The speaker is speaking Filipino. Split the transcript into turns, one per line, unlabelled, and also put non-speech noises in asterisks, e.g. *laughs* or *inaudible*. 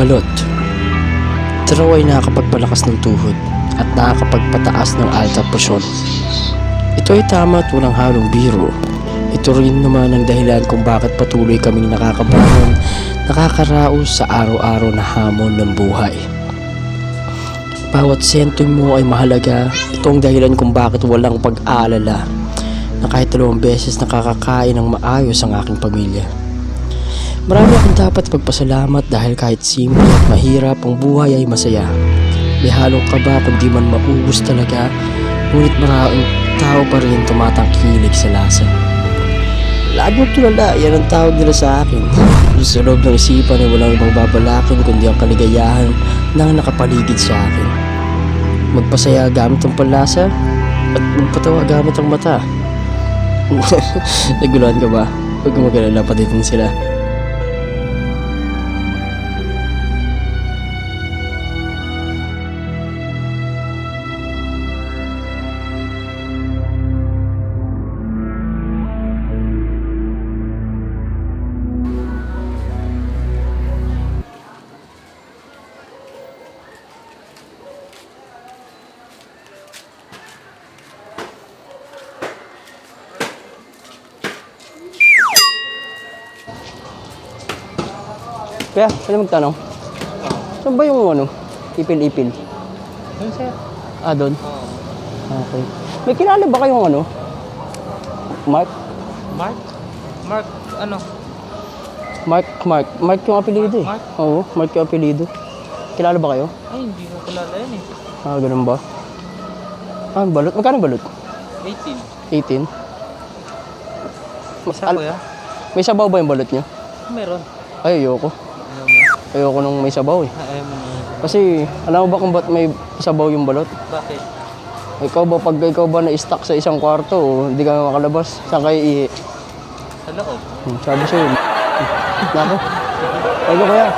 Balot. Ito raw ay nakakapagpalakas ng tuhod at nakakapagpataas ng alta presyon. Ito ay tama at walang halong biro. Ito rin naman ang dahilan kung bakit patuloy kaming nakakabangon, nakakaraos sa araw-araw na hamon ng buhay. Bawat sentong mo ay mahalaga. Ito ang dahilan kung bakit walang pag-aalala na kahit dalawang beses nakakakain ng maayos ang aking pamilya. Marami akong dapat pagpasalamat dahil kahit simple at mahirap ang buhay ay masaya. May halong kaba kundi man maubos talaga, ngunit maraming tao pa rin tumatangkilik sa lasa. Lagi mong tulala, yan ang tawag nila sa akin. Sa loob ng isipan ay walang ibang babalakin kundi ang kaligayahan na nakapaligid sa akin. Magpasaya gamit ang palasa at magpatawa gamit ang mata. *laughs* Naguluhan ka ba? Huwag kang mag-alala, patitin sila. Kaya, pwede magtanong? Saan ba yung ano? Ipil-ipil?
Ano sir?
Ah, doon? Okay. May kilala ba kayong ano? Mark?
Mark? Mark, ano?
Mark, Mark. Mark yung apelido eh.
Mark?
Oo, Mark yung apelido. Kilala ba kayo?
Ay, hindi ko kilala yan eh.
Ah, ganun ba? Ah, balot. Magkano balot?
18.
18. Mas,
Isa
al-
kuya?
may sabaw ba yung balot nyo?
Meron.
Ay, ayoko. Ayoko nung may sabaw eh.
Ayaw mo na.
Kasi, alam mo ba kung ba't may sabaw yung balot?
Bakit?
Ikaw ba, pag ikaw ba na-stuck sa isang kwarto, hindi ka makalabas, saan kayo ihi?
Sa loob.
Hmm, Sabi sa'yo. *laughs* Nako. Ayoko kaya.